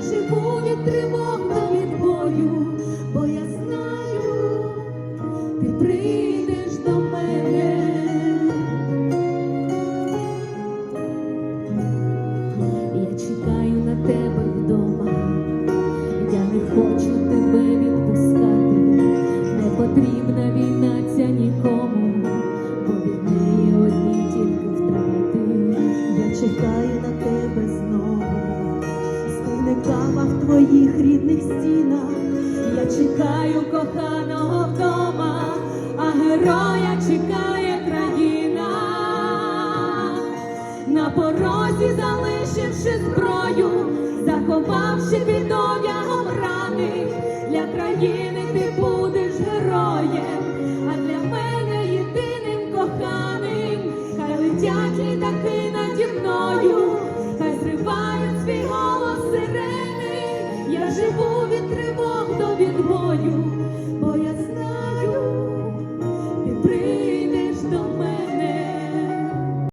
живу від тривог та від бою, бо я знаю, ти прийдеш до мене, я чекаю на тебе вдома, я не хочу тебе відпускати, не потрібна війна ця нікому, бо від неї тільки втрати, я чекаю на тебе знову плава в твоїх рідних стінах, я чекаю коханого вдома, а героя чекає країна, на порозі залишивши зброю, заховавши під одягом раних. для країни ти будеш героєм, а для мене єдиним коханим, хай летять літаки наді мною. тобі тривога.